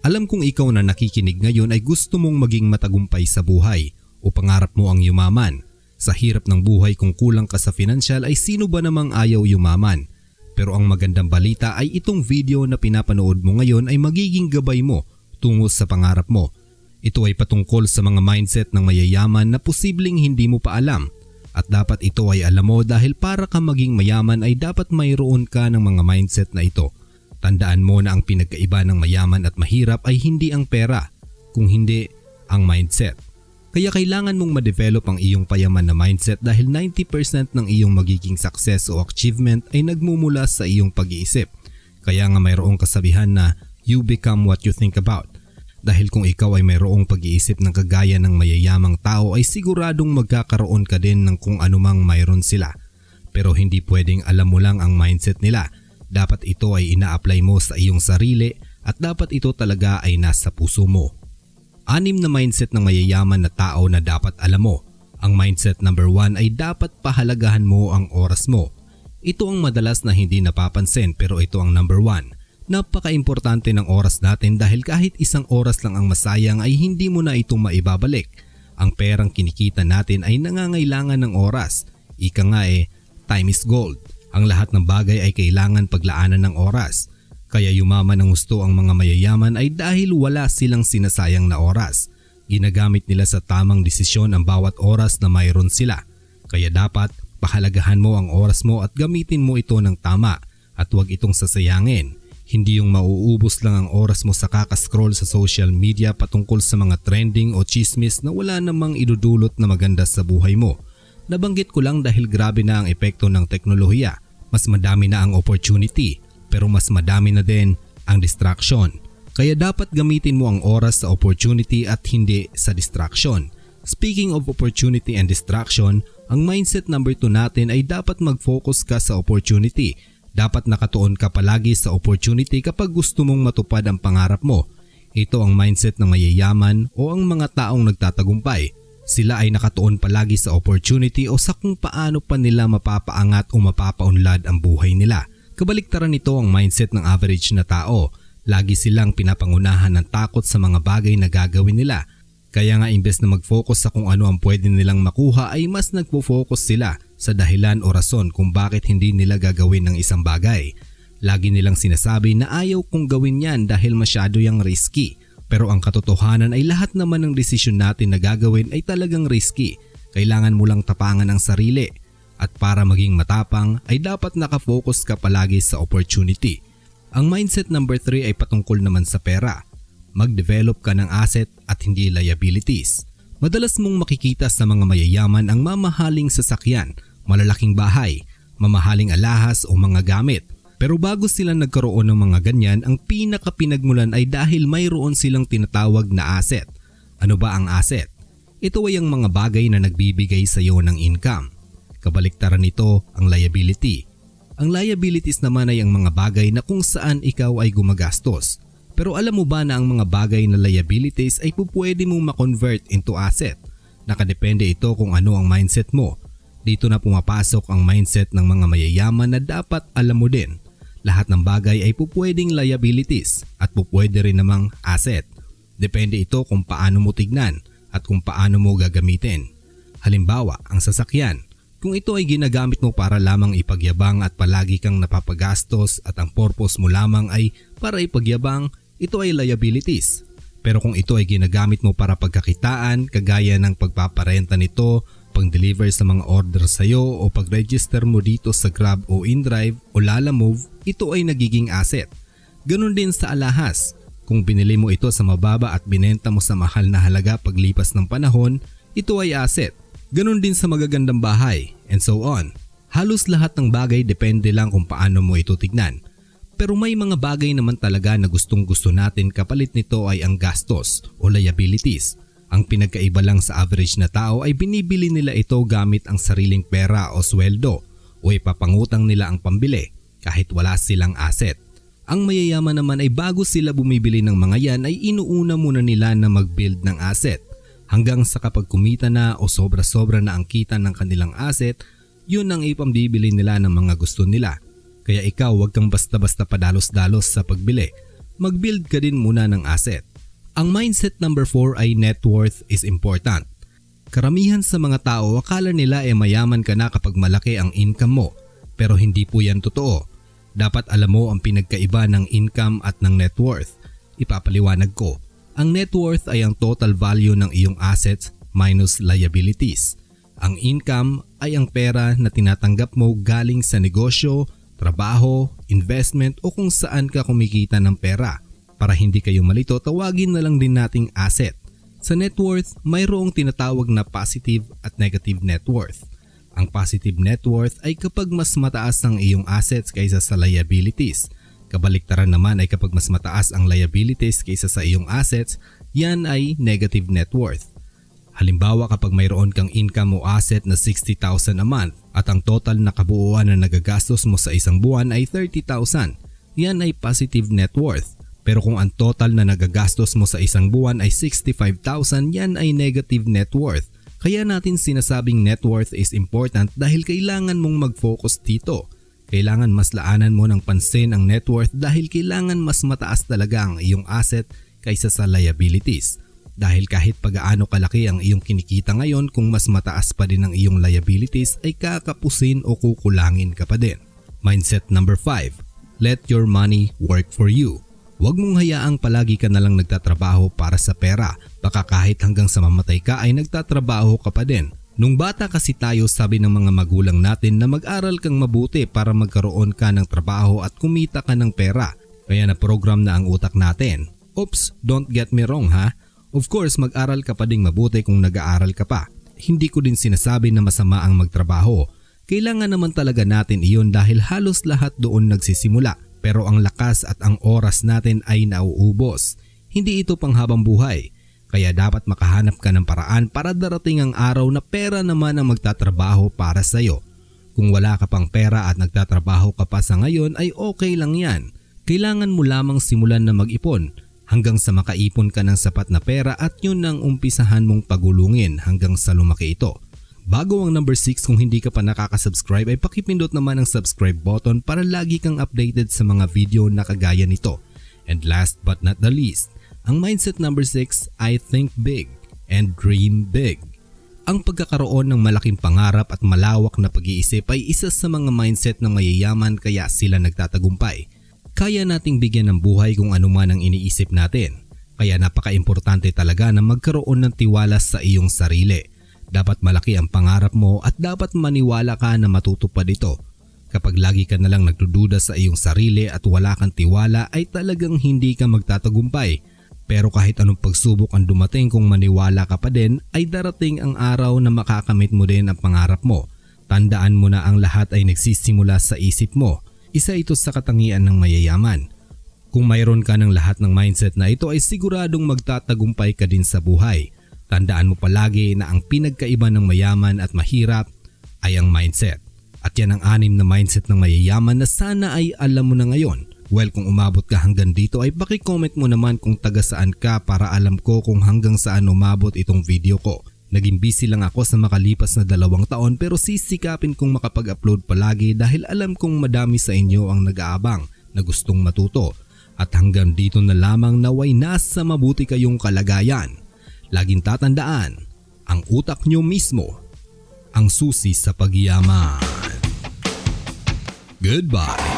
Alam kong ikaw na nakikinig ngayon ay gusto mong maging matagumpay sa buhay o pangarap mo ang yumaman. Sa hirap ng buhay kung kulang ka sa financial ay sino ba namang ayaw yumaman? Pero ang magandang balita ay itong video na pinapanood mo ngayon ay magiging gabay mo tungo sa pangarap mo. Ito ay patungkol sa mga mindset ng mayayaman na posibleng hindi mo pa alam. At dapat ito ay alam mo dahil para ka maging mayaman ay dapat mayroon ka ng mga mindset na ito. Tandaan mo na ang pinagkaiba ng mayaman at mahirap ay hindi ang pera, kung hindi ang mindset. Kaya kailangan mong ma-develop ang iyong payaman na mindset dahil 90% ng iyong magiging success o achievement ay nagmumula sa iyong pag-iisip. Kaya nga mayroong kasabihan na you become what you think about. Dahil kung ikaw ay mayroong pag-iisip ng kagaya ng mayayamang tao ay siguradong magkakaroon ka din ng kung anumang mayroon sila. Pero hindi pwedeng alam mo lang ang mindset nila dapat ito ay ina-apply mo sa iyong sarili at dapat ito talaga ay nasa puso mo. Anim na mindset ng mayayaman na tao na dapat alam mo. Ang mindset number 1 ay dapat pahalagahan mo ang oras mo. Ito ang madalas na hindi napapansin pero ito ang number 1. Napaka-importante ng oras natin dahil kahit isang oras lang ang masayang ay hindi mo na ito maibabalik. Ang perang kinikita natin ay nangangailangan ng oras. Ika nga eh, time is gold. Ang lahat ng bagay ay kailangan paglaanan ng oras. Kaya yumaman ng gusto ang mga mayayaman ay dahil wala silang sinasayang na oras. Ginagamit nila sa tamang desisyon ang bawat oras na mayroon sila. Kaya dapat pahalagahan mo ang oras mo at gamitin mo ito ng tama at huwag itong sasayangin. Hindi yung mauubos lang ang oras mo sa kakascroll sa social media patungkol sa mga trending o chismis na wala namang idudulot na maganda sa buhay mo. Nabanggit ko lang dahil grabe na ang epekto ng teknolohiya. Mas madami na ang opportunity pero mas madami na din ang distraction. Kaya dapat gamitin mo ang oras sa opportunity at hindi sa distraction. Speaking of opportunity and distraction, ang mindset number 2 natin ay dapat mag-focus ka sa opportunity. Dapat nakatuon ka palagi sa opportunity kapag gusto mong matupad ang pangarap mo. Ito ang mindset ng mayayaman o ang mga taong nagtatagumpay. Sila ay nakatuon palagi sa opportunity o sa kung paano pa nila mapapaangat o mapapaunlad ang buhay nila. Kabaliktaran nito ang mindset ng average na tao. Lagi silang pinapangunahan ng takot sa mga bagay na gagawin nila. Kaya nga imbes na mag-focus sa kung ano ang pwede nilang makuha ay mas nagpo-focus sila sa dahilan o rason kung bakit hindi nila gagawin ng isang bagay. Lagi nilang sinasabi na ayaw kong gawin yan dahil masyado yung risky. Pero ang katotohanan ay lahat naman ng desisyon natin na gagawin ay talagang risky. Kailangan mo lang tapangan ang sarili. At para maging matapang ay dapat nakafocus ka palagi sa opportunity. Ang mindset number 3 ay patungkol naman sa pera. Mag-develop ka ng asset at hindi liabilities. Madalas mong makikita sa mga mayayaman ang mamahaling sasakyan, malalaking bahay, mamahaling alahas o mga gamit pero bago sila nagkaroon ng mga ganyan, ang pinakapinagmulan ay dahil mayroon silang tinatawag na asset. Ano ba ang asset? Ito ay ang mga bagay na nagbibigay sa iyo ng income. Kabaliktaran nito ang liability. Ang liabilities naman ay ang mga bagay na kung saan ikaw ay gumagastos. Pero alam mo ba na ang mga bagay na liabilities ay pupwede mong ma-convert into asset? Nakadepende ito kung ano ang mindset mo. Dito na pumapasok ang mindset ng mga mayayaman na dapat alam mo din lahat ng bagay ay pupwedeng liabilities at pupwede rin namang asset. Depende ito kung paano mo tignan at kung paano mo gagamitin. Halimbawa, ang sasakyan. Kung ito ay ginagamit mo para lamang ipagyabang at palagi kang napapagastos at ang purpose mo lamang ay para ipagyabang, ito ay liabilities. Pero kung ito ay ginagamit mo para pagkakitaan, kagaya ng pagpaparenta nito pang-deliver sa mga order sa iyo o pag-register mo dito sa Grab o InDrive o Lalamove, ito ay nagiging asset. Ganon din sa alahas. Kung binili mo ito sa mababa at binenta mo sa mahal na halaga paglipas ng panahon, ito ay asset. Ganon din sa magagandang bahay and so on. Halos lahat ng bagay depende lang kung paano mo ito tignan. Pero may mga bagay naman talaga na gustong gusto natin kapalit nito ay ang gastos o liabilities ang pinagkaiba lang sa average na tao ay binibili nila ito gamit ang sariling pera o sweldo o ipapangutang nila ang pambili kahit wala silang asset. Ang mayayaman naman ay bago sila bumibili ng mga yan ay inuuna muna nila na mag-build ng asset hanggang sa kapag kumita na o sobra-sobra na ang kita ng kanilang asset, yun ang ipambibili nila ng mga gusto nila. Kaya ikaw huwag kang basta-basta padalos-dalos sa pagbili mag-build ka din muna ng asset. Ang mindset number 4 ay net worth is important. Karamihan sa mga tao akala nila ay mayaman ka na kapag malaki ang income mo pero hindi po yan totoo. Dapat alam mo ang pinagkaiba ng income at ng net worth. Ipapaliwanag ko. Ang net worth ay ang total value ng iyong assets minus liabilities. Ang income ay ang pera na tinatanggap mo galing sa negosyo, trabaho, investment o kung saan ka kumikita ng pera. Para hindi kayo malito, tawagin na lang din nating asset. Sa net worth, mayroong tinatawag na positive at negative net worth. Ang positive net worth ay kapag mas mataas ang iyong assets kaysa sa liabilities. Kabaliktaran naman ay kapag mas mataas ang liabilities kaysa sa iyong assets, yan ay negative net worth. Halimbawa kapag mayroon kang income o asset na 60,000 a month at ang total na kabuuan na nagagastos mo sa isang buwan ay 30,000, yan ay positive net worth. Pero kung ang total na nagagastos mo sa isang buwan ay 65,000, yan ay negative net worth. Kaya natin sinasabing net worth is important dahil kailangan mong mag-focus dito. Kailangan mas laanan mo ng pansin ang net worth dahil kailangan mas mataas talaga ang iyong asset kaysa sa liabilities. Dahil kahit pagaano kalaki ang iyong kinikita ngayon kung mas mataas pa din ang iyong liabilities ay kakapusin o kukulangin ka pa din. Mindset number 5. Let your money work for you. Huwag mong hayaang palagi ka nalang nagtatrabaho para sa pera. Baka kahit hanggang sa mamatay ka ay nagtatrabaho ka pa din. Nung bata kasi tayo sabi ng mga magulang natin na mag-aral kang mabuti para magkaroon ka ng trabaho at kumita ka ng pera. Kaya na program na ang utak natin. Oops, don't get me wrong ha. Of course, mag-aral ka pa ding mabuti kung nag-aaral ka pa. Hindi ko din sinasabi na masama ang magtrabaho. Kailangan naman talaga natin iyon dahil halos lahat doon nagsisimula pero ang lakas at ang oras natin ay nauubos. Hindi ito panghabang buhay. Kaya dapat makahanap ka ng paraan para darating ang araw na pera naman ang magtatrabaho para sa iyo. Kung wala ka pang pera at nagtatrabaho ka pa sa ngayon ay okay lang yan. Kailangan mo lamang simulan na mag-ipon hanggang sa makaipon ka ng sapat na pera at yun ang umpisahan mong pagulungin hanggang sa lumaki ito. Bago ang number 6 kung hindi ka pa nakaka-subscribe ay pakipindot naman ang subscribe button para lagi kang updated sa mga video na kagaya nito. And last but not the least, ang mindset number 6 ay think big and dream big. Ang pagkakaroon ng malaking pangarap at malawak na pag-iisip ay isa sa mga mindset ng mayayaman kaya sila nagtatagumpay. Kaya nating bigyan ng buhay kung ano man ang iniisip natin. Kaya napaka-importante talaga na magkaroon ng tiwala sa iyong sarili. Dapat malaki ang pangarap mo at dapat maniwala ka na matutupad ito. Kapag lagi ka nalang nagdududa sa iyong sarili at wala kang tiwala ay talagang hindi ka magtatagumpay. Pero kahit anong pagsubok ang dumating kung maniwala ka pa din ay darating ang araw na makakamit mo din ang pangarap mo. Tandaan mo na ang lahat ay nagsisimula sa isip mo. Isa ito sa katangian ng mayayaman. Kung mayroon ka ng lahat ng mindset na ito ay siguradong magtatagumpay ka din sa buhay. Tandaan mo palagi na ang pinagkaiba ng mayaman at mahirap ay ang mindset. At yan ang anim na mindset ng mayayaman na sana ay alam mo na ngayon. Well kung umabot ka hanggang dito ay paki-comment mo naman kung taga saan ka para alam ko kung hanggang saan umabot itong video ko. Naging busy lang ako sa makalipas na dalawang taon pero sisikapin kong makapag-upload palagi dahil alam kong madami sa inyo ang nag-aabang na gustong matuto. At hanggang dito na lamang naway nasa mabuti kayong kalagayan. Laging tatandaan, ang utak nyo mismo ang susi sa pagyaman. Goodbye.